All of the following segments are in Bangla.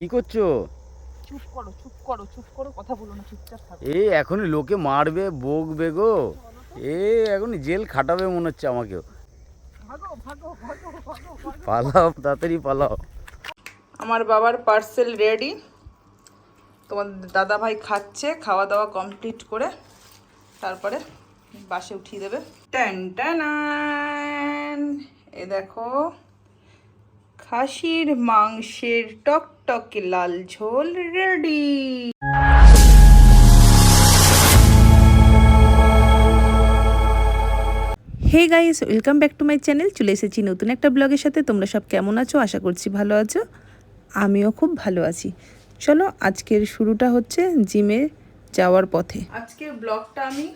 কি করছ? চুপ করো চুপ করো চুপ করো কথা বলো না চুপচাপ থাকো। এই এখনই লোকে মারবে বকবে গো। এ এখন জেল খাটাবে মনে হচ্ছে আমাকেও। পালাও তাড়াতাড়ি পালাও। আমার বাবার পার্সেল রেডি তোমার দাদা ভাই খাচ্ছে খাওয়া দাওয়া কমপ্লিট করে তারপরে বাসে উঠিয়ে দেবে। ট্যান ট্যানান। এ দেখো খাসির মাংসের টকটকে লাল ঝোল ready hey guys welcome back to my channel চলে এসেছি নতুন একটা ব্লগের সাথে। তোমরা সব কেমন আছো? আশা করছি ভালো আছো। আমিও খুব ভালো আছি। চলো আজকের শুরুটা হচ্ছে জিমে যাওয়ার পথে। আজকের ব্লগটা আমি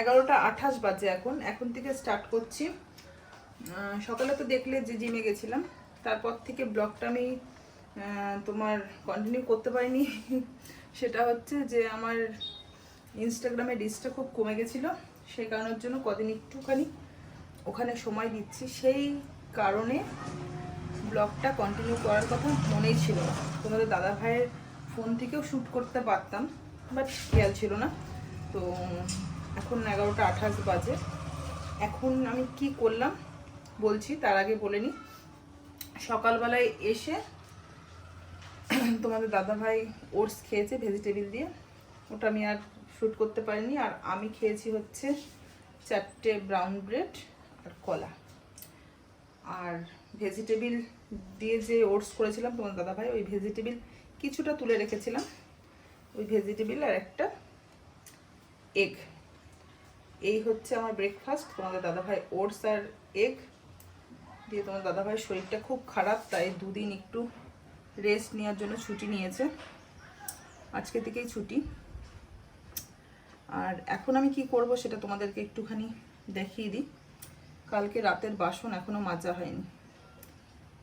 এগারোটা আঠাশ বাজে এখন। এখন থেকে স্টার্ট করছি। সকালে তো দেখলে যে জিমে গেছিলাম। তারপর থেকে ব্লগটা আমি তোমার কন্টিনিউ করতে পারিনি। সেটা হচ্ছে যে আমার ইনস্টাগ্রামে রিচটা খুব কমে গেছিল। সেই কারণের জন্য কদিন একটুখানি ওখানে সময় দিচ্ছি। সেই কারণে ব্লগটা কন্টিনিউ করার কথা মনেই ছিল তোমাদের দাদা ভাইয়ের ফোন থেকেও শ্যুট করতে পারতাম বাট খেয়াল ছিল না। তো এখন এগারোটা আঠাশ বাজে। এখন আমি কি করলাম বলছি, তার আগে বলে নিই সকালবেলায় এসে তোমাদের দাদা ভাই ওটস খেয়েছে ভেজিটেবিল দিয়ে। ওটা আমি আর শ্যুট করতে পারিনি। আর আমি খেয়েছি হচ্ছে চারটে ব্রাউন ব্রেড আর কলা। আর ভেজিটেবিল দিয়ে যে ওটস করেছিলাম তোমার দাদা ভাই ওই ভেজিটেবিল কিছুটা তুলে রেখেছিলাম। ওই ভেজিটেবিল আর একটা এগ। এই হচ্ছে আমার ব্রেকফাস্ট তোমাদের দাদা ভাই ওটস আর এগ। দিয়ে তোমার দাদা ভাইয়ের শরীরটা খুব খারাপ, তাই দুদিন একটু রেস্ট নেওয়ার জন্য ছুটি নিয়েছে। আজকে থেকেই ছুটি। আর এখন আমি কি করব সেটা তোমাদেরকে একটুখানি দেখিয়ে দিই। কালকে রাতের বাসন এখনও মাজা হয়নি।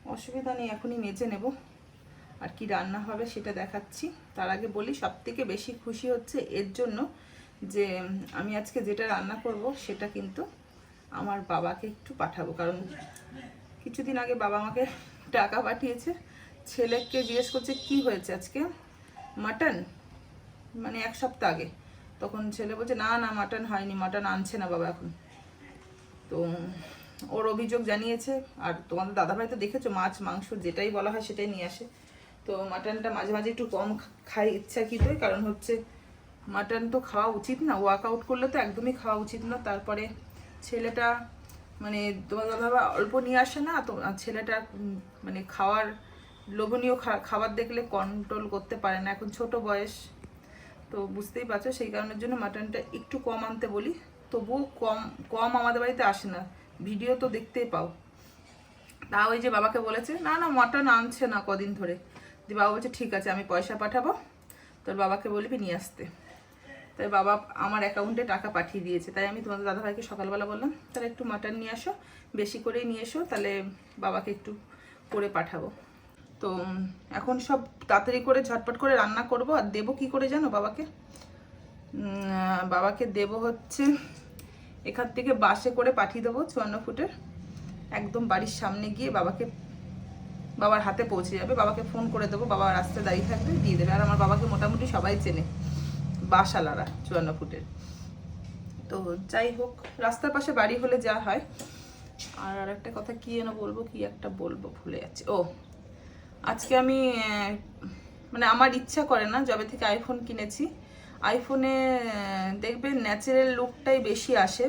অসুবিধা নেই, এখনই মেজে নেব। আর কি রান্না হবে সেটা দেখাচ্ছি। তার আগে বলি সব থেকে বেশি খুশি হচ্ছে এর জন্য যে, আমি আজকে যেটা রান্না করব সেটা কিন্তু আমার বাবাকে একটু পাঠাবো। কারণ কিছুদিন আগে বাবা আমাকে টাকা পাঠিয়েছে। ছেলেকে জিজ্ঞেস করছে, কি হয়েছে আজকে? মাটন। মানে এক সপ্তাহ আগে। তখন ছেলে বলছে, না না, মাটন হয়নি, মাটন আনছে না বাবা এখন। তো ওর অভিযোগ জানিয়েছে, আর তোমাদের দাদাভাই তো দেখেছ, মাছ, মাংস যেটাই বলা হয় সেটাই নিয়ে আসে। তো মাটনটা মাঝে মাঝে একটু কম খাই ইচ্ছাকৃতই কারণ হচ্ছে মাটন তো খাওয়া উচিত না ওয়ার্কআউট করলে তো একদমই খাওয়া উচিত না। তারপরে ছেলেটা মানে তোমার দাদাভাই অল্প নিয়ে আসে না, তো ছেলেটা মানে খাওয়ার লোভনীয় খাবার দেখলে কন্ট্রোল করতে পারে না। এখন ছোট বয়স, তো বুঝতেই পারছ, সেই কারণের জন্য মাটনটা একটু কম আনতে বলি। তবুও কম কম আমাদের বাড়িতে আসে না। ভিডিও তো দেখতেই পাও। তা ওই যে বাবাকে বলেছে, না না মাটন আনছে না কদিন ধরে। দিয়ে বাবা বলছে, ঠিক আছে, আমি পয়সা পাঠাবো। তোর বাবাকে বলবি নিয়ে আসতে। তাই বাবা আমার অ্যাকাউন্টে টাকা পাঠিয়ে দিয়েছে। তাই আমি তোমাদের দাদাভাইকে সকালবেলা বললাম, তাহলে একটু মাটন নিয়ে আসো, বেশি করেই নিয়ে এসো, তাহলে বাবাকে একটু করে পাঠাবো। তো এখন সব তাড়াতাড়ি করে ঝটপট করে রান্না করব। আর দেবো কি করে জানো বাবাকে? বাবাকে দেব হচ্ছে এখান থেকে বাসে করে পাঠিয়ে দেবো চুয়ান্ন ফুটের। একদম বাড়ির সামনে গিয়ে বাবাকে, বাবার হাতে পৌঁছে যাবে। বাবাকে ফোন করে দেবো। বাবা রাস্তায় দাঁড়িয়ে থাকবে, দিয়ে দেবে। আর আমার বাবাকে মোটামুটি সবাই চেনে, বাসালারা চুয়ান্ন ফুটের। তো যাই হোক, রাস্তার পাশে বাড়ি হলে যা হয়। আর আর একটা কথা কি যেন বলব, কি একটা বলব, ভুলে যাচ্ছি। ও আজকে আমি মানে আমার ইচ্ছা করে না যবে থেকে আইফোন কিনেছি। আইফোনে আহ, দেখবে ন্যাচারাল লুকটাই বেশি আসে।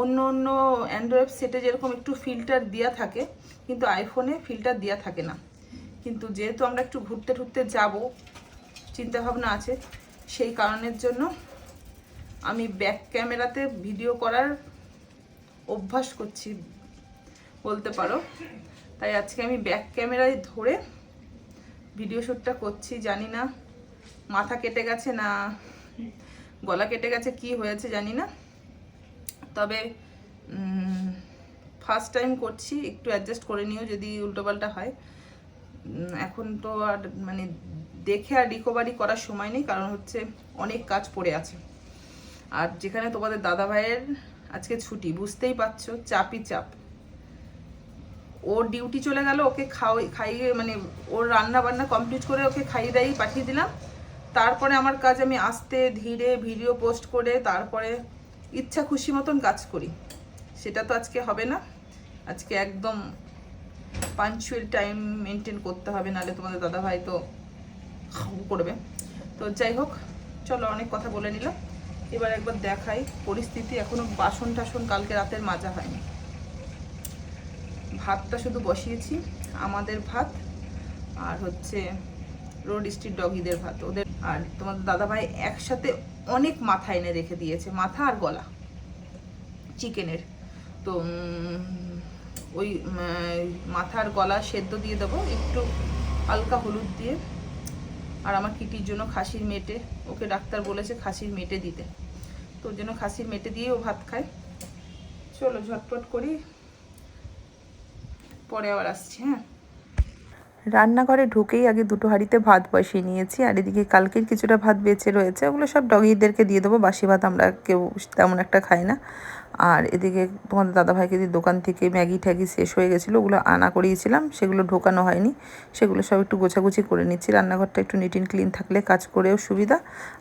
অন্য অন্য অ্যান্ড্রয়েড সেটে যেরকম একটু ফিল্টার দেওয়া থাকে কিন্তু আইফোনে ফিল্টার দেওয়া থাকে না। কিন্তু যেহেতু আমরা একটু ঘুরতে ঘুরতে যাব চিন্তা ভাবনা আছে সেই কারণের জন্য আমি ব্যাক ক্যামেরাতে ভিডিও করার অভ্যাস করছি বলতে পারো। তাই আজকে আমি ব্যাক ক্যামেরায় ধরে ভিডিও শ্যুটটা করছি, জানি না মাথা কেটে গেছে না গলা কেটে গেছে, কি হয়েছে জানি না। তবে ফার্স্ট টাইম করছি, একটু অ্যাডজাস্ট করে নিও যদি উল্টোপাল্টা হয়। এখন তো আর মানে দেখে আর রিকভারি করার সময় নেই, কারণ হচ্ছে অনেক কাজ পড়ে আছে। আর যেখানে তোমাদের দাদা ভাইয়ের আজকে ছুটি, বুঝতেই পারছ, চাপই চাপ। ওর ডিউটি চলে গেল, ওকে খাওয়াই, খাইয়ে মানে ওর রান্না বান্না কমপ্লিট করে ওকে খাইয়ে দাইয়ে পাঠিয়ে দিলাম। তারপরে আমার কাজ আমি আস্তে ধীরে ভিডিও পোস্ট করে তারপরে ইচ্ছা খুশি মতন কাজ করি। সেটা তো আজকে হবে না। আজকে একদম পাঞ্চুয়াল টাইম মেনটেন করতে হবে, নাহলে তোমাদের দাদাভাই তো করবে। তো যাই হোক, চলো অনেক কথা বলে নিলাম। এবার একবার দেখাই, পরিস্থিতি এখনও বাসন টাসন কালকে রাতের মাজা হয়নি। ভাতটা শুধু বসিয়েছি, আমাদের ভাত আর হচ্ছে রোড স্ট্রিট ডগিদের ভাত। ওদের আর তোমাদের দাদাভাই একসাথে অনেক মাথা এনে রেখে দিয়েছে, মাথা আর গলা, চিকেনের। তো ওই মাথার গলা সেদ্ধ দিয়ে দেবো, একটু হালকা হলুদ দিয়ে। আর আমার কিটির জন্য খাসির মেটে, ওকে ডাক্তার বলেছে খাসির মেটে দিতে। তো ওর জন্য খাসির মেটে দিয়ে ও ভাত খায়। চলো ঝটপট করি। পরে আবার আসছি হ্যাঁ। রান্নাঘরে ঢুকেই আগে দুটো হাঁড়িতে ভাত বসিয়ে নিয়েছি, আর এদিকে কালকের কিছুটা ভাত বেঁচে রয়েছে, ওগুলো সব ডগিদেরকে দিয়ে দেবো, বাসি ভাত আমরা কেউ তেমন একটা খাই না। আর এদিকে তোমাদের দাদাভাইকে দিয়ে দোকান থেকে ম্যাগি ট্যাগি শেষ হয়ে গেছিল, ওগুলো আনা করিয়েছিলাম, সেগুলো ঢোকানো হয়নি, সেগুলো সব একটু গোছাগুছি করে নিচ্ছি, রান্নাঘরটা একটু নিট অ্যান্ড ক্লিন থাকলে কাজ করেও সুবিধা,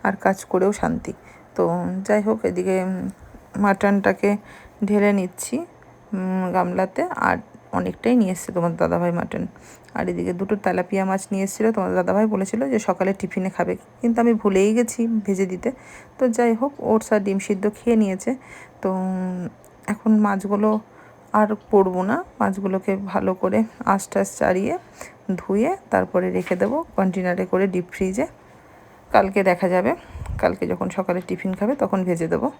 আর কাজ করেও শান্তি। তো যাই হোক, এদিকে মাটনটাকে ঢেলে নিচ্ছি গামলাতে, আর অনেকটাই নিয়ে এসছে তোমার দাদাভাই মাটন। আর এদিকে দুটো তেলাপিয়া মাছ নিয়ে এসেছিল। তোমার দাদাভাই বলেছিল যে সকালে টিফিনে খাবে। কিন্তু আমি ভুলেই গেছি ভেজে দিতে। তো যাই হোক, ওটস আর ডিম সিদ্ধ খেয়ে নিয়েছে। তো এখন মাছগুলো আর পড়ব না। মাছগুলোকে ভালো করে আঁশ টাশ চাড়িয়ে, ধুয়ে তারপরে রেখে দেবো কন্টেনারে করে ডিপ ফ্রিজে। কালকে দেখা যাবে। কালকে যখন সকালে টিফিন খাবে তখন ভেজে দেবো।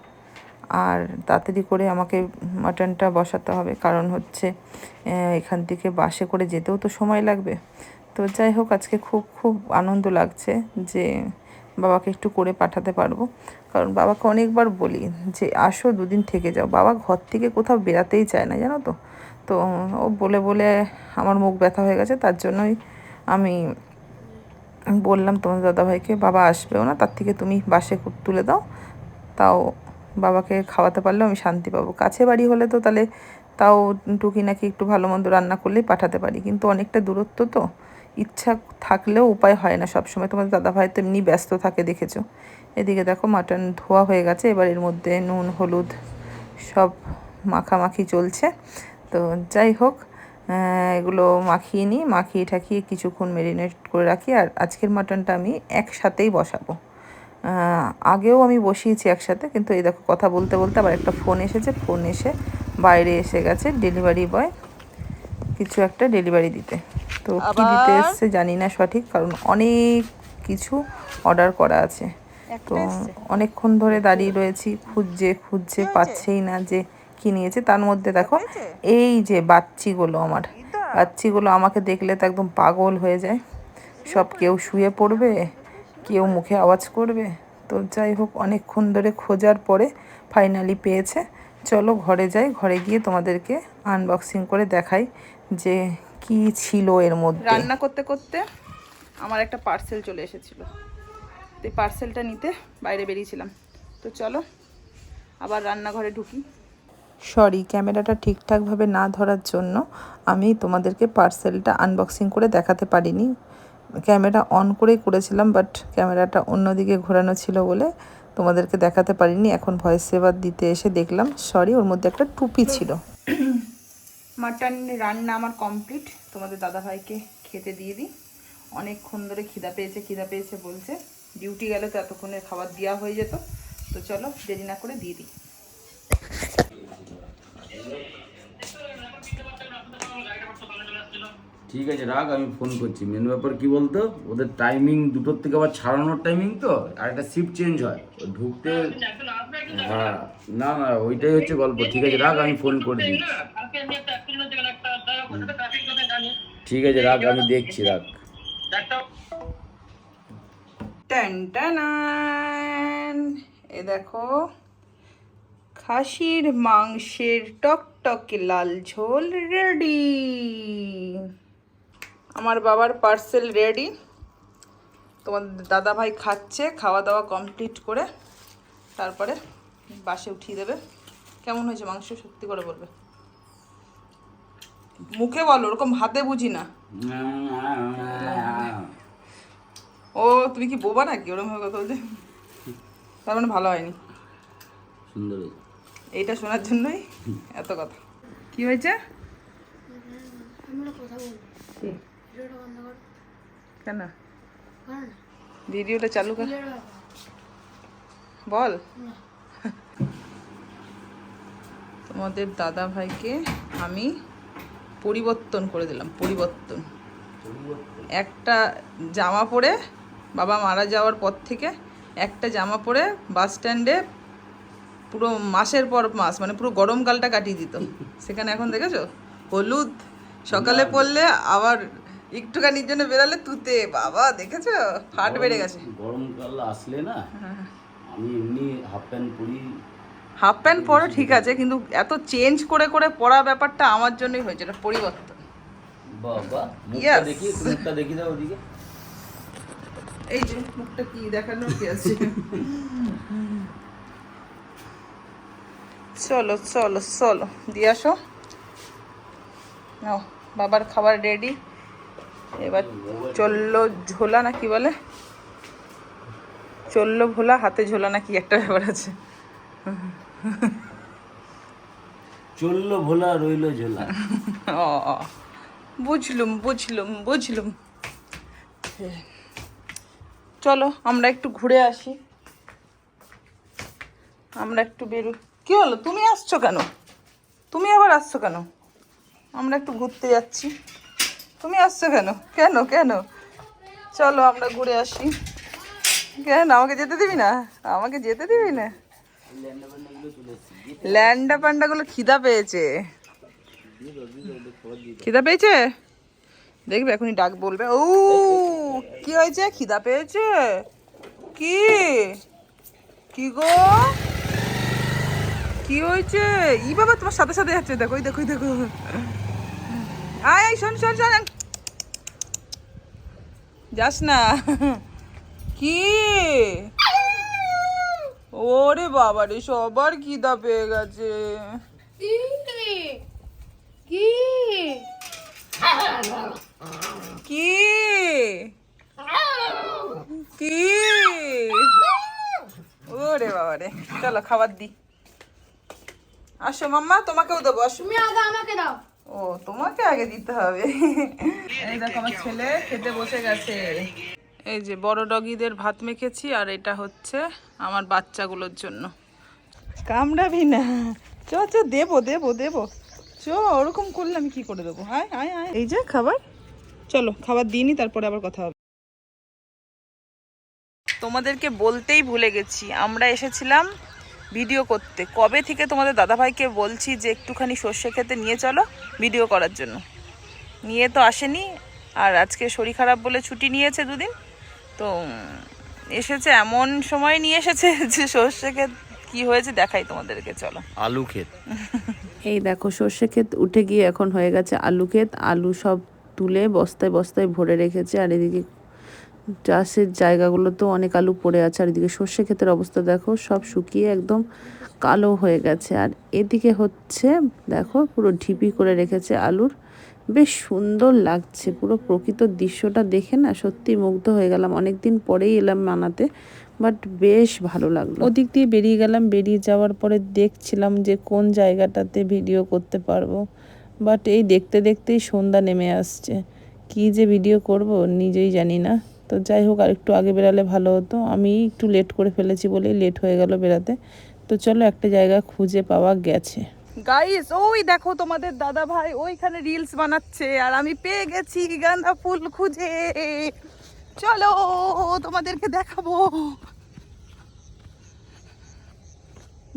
আর তাড়াতাড়ি করে আমাকে মাটনটা বসাতে হবে। কারণ হচ্ছে এখান থেকে বাসে করে যেতেও তো সময় লাগবে। তো যাই হোক, আজকে খুব খুব আনন্দ লাগছে যে বাবাকে একটু করে পাঠাতে পারব। কারণ বাবাকে অনেকবার বলি যে, আসো দুদিন থেকে যাও। বাবা ঘর থেকে কোথাও বেরাতেই চায় না, জানো তো? তো ও বলে বলে আমার মুখ ব্যথা হয়ে গেছে, তার জন্যই আমি আমি বললাম তোমার দাদাভাইকে, বাবা আসবেও না, তার থেকে তুমি বাসে তুলে দাও। তাও বাবাকে খাওয়াতে পারলেও আমি শান্তি পাবো। কাছে বাড়ি হলে তো তাহলে তাও টুকি নাকি একটু ভালো মন্দ রান্না করলেই পাঠাতে পারি। কিন্তু অনেকটা দূরত্ব তো, ইচ্ছা থাকলেও উপায় হয় না সবসময়। তোমার দাদাভাই তো এমনি ব্যস্ত থাকে দেখেছ। এদিকে দেখো মাটন ধোয়া হয়ে গেছে, এবার এর মধ্যে নুন, হলুদ সব মাখামাখি চলছে। তো যাই হোক এগুলো মাখিয়ে নিই, মাখিয়ে ঠাকিয়ে কিছুক্ষণ মেরিনেট করে রাখি। আর আজকের মাটনটা আমি একসাথেই বসাবো। আগেও আমি বসিয়েছি একসাথে কিন্তু এই দেখো কথা বলতে বলতে আবার একটা ফোন এসেছে ফোন এসে বাইরে এসে গেছে ডেলিভারি বয় কিছু একটা ডেলিভারি দিতে। তো কি দিতে এসছে জানি না সঠিক কারণ অনেক কিছু অর্ডার করা আছে। তো অনেকক্ষণ ধরে দাঁড়িয়ে রয়েছি খুঁজছে খুঁজছে পাচ্ছেই না যে কি নিয়েছে। তার মধ্যে দেখো এই যে বাচ্চিগুলো আমার বাচ্চিগুলো আমাকে দেখলে তো একদম পাগল হয়ে যায়। সব কেউ শুয়ে পড়বে? কেউ মুখে আওয়াজ করবে? তো যাই হোক অনেকক্ষণ ধরে খোঁজার পরে ফাইনালি পেয়েছে। চলো ঘরে যাই ঘরে গিয়ে তোমাদেরকে আনবক্সিং করে দেখাই যে কি ছিল এর মধ্যে। রান্না করতে করতে আমার একটা পার্সেল চলে এসেছিল। তো পার্সেলটা নিতে বাইরে বেরিয়েছিলাম। তো চলো আবার রান্নাঘরে ঢুকি। সরি ক্যামেরাটা ঠিকঠাকভাবে না ধরার জন্য আমি তোমাদেরকে পার্সেলটা আনবক্সিং করে দেখাতে পারিনি। ক্যামেরা অন করেই করেছিলাম বাট ক্যামেরাটা অন্যদিকে ঘোরানো ছিল বলে তোমাদেরকে দেখাতে পারিনি। এখন ভয়েস সেভার দিতে এসে দেখলাম সরি ওর মধ্যে একটা টুপি ছিল। মাটন রান্না আমার কমপ্লিট তোমাদের দাদাভাইকে খেতে দিয়ে দিই। অনেকক্ষণ ধরে খিদা পেয়েছে খিদা পেয়েছে বলছে। ডিউটি গেলে তো এতক্ষণে খাবার দেওয়া হয়ে যেত। তো চলো দেরি না করে দিয়ে দিই। ঠিক আছে রাখ আমি ফোন করছি। মেন ব্যাপার কি বলতো ওদের টাইমিং দুটোর থেকে আবার ছাড়ানোর টাইমিং তো আর একটা শিফট চেঞ্জ হয়। ও ঢুকতে হ্যাঁ না না ওইটাই হচ্ছে গল্প। ঠিক আছে রাখ আমি ফোন করে দিচ্ছি ঠিক আছে রাখ আমি দেখছি রাখ। এ দেখো খাসির মাংসের টকটকে লাল ঝোল রেডি। আমার বাবার পার্সেল রেডি তোমার দাদা ভাই খাচ্ছে খাওয়া দাওয়া কমপ্লিট করে তারপরে বাসে উঠিয়ে দেবে। কেমন হয়েছে মাংস? সত্যি করে বলবে। মুখে বলো ওরকম হাতে বুঝি না। ও তুমি কি বোবা নাকি? ওরকম ভাবে কথা বলছে। তার মানে ভালো হয়নি। সুন্দর এইটা শোনার জন্যই এত কথা। কি হয়েছে? আমরা কথা বলব। কেন কর ভিডিওটা চালু কর। কর। বল। তোমাদের দাদা ভাইকে আমি পরিবর্তন করে দিলাম পরিবর্তন। একটা জামা পরে বাবা মারা যাওয়ার পর থেকে একটা জামা পরে বাস স্ট্যান্ডে পুরো মাসের পর মাস মানে পুরো গরমকালটা কাটিয়ে দিত। সেখানে এখন দেখেছ? হলুদ সকালে পরলে আবার একটুখানির জন্য বেরালে তুতে বাবা দেখেছ? ফাট বেড়ে গেছে। গরমকাল আসলে না আমি এমনি হাফ প্যান্ট পরি। হাফ প্যান্ট পরো ঠিক আছে কিন্তু এত চেঞ্জ করে করে পরা ব্যাপারটা আমার জন্যই হয়েছে এটা পরিবর্তন। বাবা মুখটা দেখি মুখটা দেখি দাও ওদিকে। এই যে মুখটা কি দেখানোর কি আছে? চলো চলো চলো দিয়ে আসো। নাও বাবার খাবার রেডি এবার চলল ঝোলা না কি বলে? চলল ভোলা হাতে ঝোলা না কি একটা ব্যাপার আছে? চলল ভোলা রইল ঝোলা। ও বুঝলুম বুঝলুম বুঝলুম। চলো আমরা একটু ঘুরে আসি। আমরা একটু বেরো কি হলো? তুমি আসছো কেন? তুমি আবার আসছো কেন? আমরা একটু ঘুরতে যাচ্ছি। তুমি আসছো কেন? কেন কেন? চলো আমরা ঘুরে আসি। কেন, আমাকে যেতে দিবি না? আমাকে যেতে দিবি না? ল্যান্ডা প্যান্ডাগুলো খিদা পেয়েছে। খিদা পেয়েছে? দেখবে, এখনই ডাক বলবে। ও, কি হয়েছে? খিদা পেয়েছে? কি? কি গো? কি হয়েছে? ই বাবা, তোমার সাথে সাথে যাচ্ছে। দেখো দেখো দেখো। আয়, শোন শোন শোন। যাস না। কি? ওরে বাবা রে সবার খিদা পেয়ে গেছে। কি? কি? কি? ওরে বাবা রে চলো খাবার দি। আসো মাম্মা তোমাকেও দেবো আসো। আমাকে দাও। ও তোমাকে আগে দিতে হবে। এই দেখো আমার ছেলে খেতে বসে গেছে। এই যে বড় ডগিদের ভাত মেখেছি আর এটা হচ্ছে আমার বাচ্চাগুলোর জন্য। কামড়াবি না। চ চ দেবো দেবো দেবো। চ ওরকম করলে আমি কি করে দেবো? আয় আয় আয়। এই যে খাবার। চলো খাবার দিইনি তারপরে আবার কথা হবে। তোমাদেরকে বলতেই ভুলে গেছি আমরা এসেছিলাম ভিডিও করতে। কবে থেকে তোমাদের দাদাভাইকে বলছি যে একটুখানি সর্ষে খেতে নিয়ে চলো ভিডিও করার জন্য। নিয়ে তো আসেনি আর আজকে শরীর খারাপ বলে ছুটি নিয়েছে দুদিন। তো এসেছে এমন সময় নিয়ে এসেছে যে সর্ষে ক্ষেত কি হয়েছে দেখাই তোমাদেরকে চলো। আলু ক্ষেত। এই দেখো সর্ষে ক্ষেত উঠে গিয়ে এখন হয়ে গেছে আলু ক্ষেত। আলু সব তুলে বস্তায় বস্তায় ভরে রেখেছে আর এদিকে চাষের জায়গাগুলো তো অনেক আলু পড়ে আছে। আর এদিকে সর্ষে ক্ষেতের অবস্থা দেখো, সব শুকিয়ে একদম কালো হয়ে গেছে। আর এদিকে হচ্ছে, দেখো, পুরো ঢিপি করে রেখেছে আলুর। বেশ সুন্দর লাগছে, পুরো প্রকৃত দৃশ্যটা দেখে না সত্যি মুগ্ধ হয়ে গেলাম। অনেক দিন পরেই এলাম মানাতে, বাট বেশ ভালো লাগল। ওদিক দিয়ে বেরিয়ে গেলাম, বেরিয়ে যাওয়ার পরে দেখছিলাম যে কোন জায়গাটাতে ভিডিও করতে পারব। বাট এই দেখতে দেখতেই সন্ধ্যা নেমে আসছে। কি যে ভিডিও করব নিজেই জানি না। তো যাই হোক, আর একটু আগে বেরালে ভালো হতো। আমি একটু লেট করে ফেলেছি বলেই লেট হয়ে গেল বেরাতে তো চলো একটা জায়গা খুঁজে পাওয়া গেছে। গাইস ওই দেখো তোমাদের দাদা ভাই, ওইখানে রিলস বানাচ্ছে, আর আমি পেয়ে গেছি গাঁদা ফুল খুঁজে। চলো, তোমাদেরকে দেখাবো।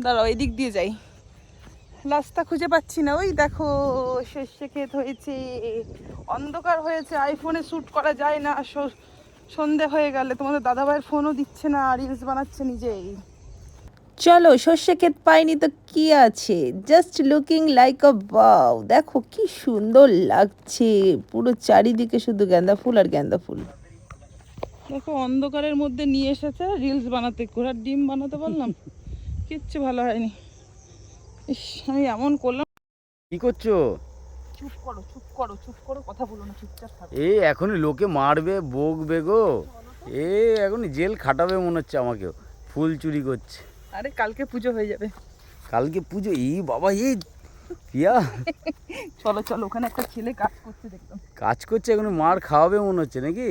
দাঁড়াও, এই দিক দিয়ে যাই। রাস্তা খুঁজে পাচ্ছি না, ওই দেখো সর্ষে ক্ষেত হয়েছে। অন্ধকার হয়েছে আইফোনে শ্যুট করা যায় না সন্ধে হয়ে গেলে তোমাদের দাদা ভাইয়ের ফোনও দিচ্ছে না রিলস বানাচ্ছে নিজেই। চলো সর্ষে ক্ষেত পাইনি তো কি আছে? জাস্ট লুকিং লাইক আ বাউ দেখো কি সুন্দর লাগছে। পুরো চারিদিকে শুধু গাঁদা ফুল আর গাঁদা ফুল। দেখো অন্ধকারের মধ্যে নিয়ে এসেছে রিলস বানাতে। ঘোড়ার ডিম বানাতে পারলাম কিচ্ছু ভালো হয়নি। ইস আমি এমন করলাম। কি করছ? চুপ করো চুপ করো চুপ করো কথা বলো না চুপচাপ থাকো। এই এখনই লোকে মারবে বকবে গো। এ এখনই জেল খাটাবে মনে হচ্ছে আমাকেও। ফুল চুরি করছে। আরে কালকে পুজো হয়ে যাবে। কালকে পুজো? এই বাবা এই পিয়া। চলো চলো ওখানে একটা ছেলে কাজ করতে দেখলাম। কাজ করছে এখন মার খাওয়াবে মনে হচ্ছে নাকি?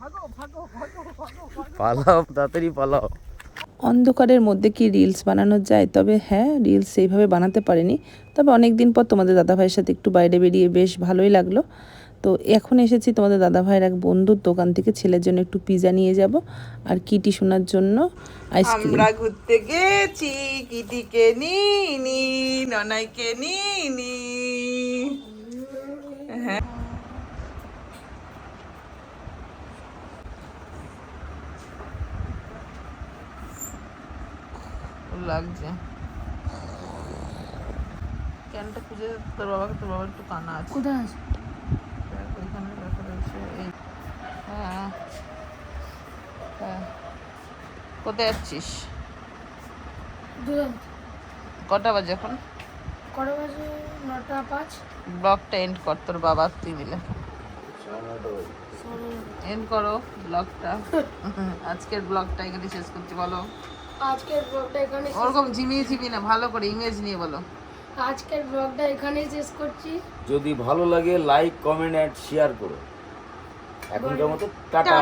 ভাগো ভাগো ভাগো ভাগো ভাগো। পালাও তাড়াতাড়ি পালাও। অন্ধকারের মধ্যে কি রিলস বানানো যায়? তবে হ্যাঁ রিলস সেইভাবে বানাতে পারিনি। তবে অনেক দিন পর তোমাদের দাদাভাইয়ের সাথে একটু বাইরে বেরিয়ে বেশ ভালোই লাগল। তো এখন এসেছি তোমাদের দাদাভাইয়ের এক বন্ধুর দোকান থেকে ছেলের জন্য একটু পিৎজা নিয়ে যাব আর কিটি শোনার জন্য আইসক্রিম আমরা ঘুরতে গেছি, কিটিকে নিনি ননাইকে নিনি হ্যাঁ। লাগছে। ক্যানটা খুঁজে তোর বাবাকে তোর বাবার একটু কানা আছে। কোথায় আছে? ওইখানে রাখা রয়েছে এই হ্যাঁ। হ্যাঁ। কোথায় যাচ্ছিস? কটা বাজে এখন? কটা বাজে? নটা পাঁচ। ব্লগটা এন্ড কর তোর বাবা তুই মিলে। এন্ড করো ব্লগটা। আজকের ব্লগটা এখানে শেষ করছি বলো। আজকের ব্লগটা এখানে ওরকম ঝিমিয়ে ঝিমিয়ে না ভালো করে ইমেজ নিয়ে বলো। আজকের ব্লগটা এখানেই শেষ করছি। যদি ভালো লাগে লাইক কমেন্ট অ্যান্ড শেয়ার করো। এখনকার মতো টাটা।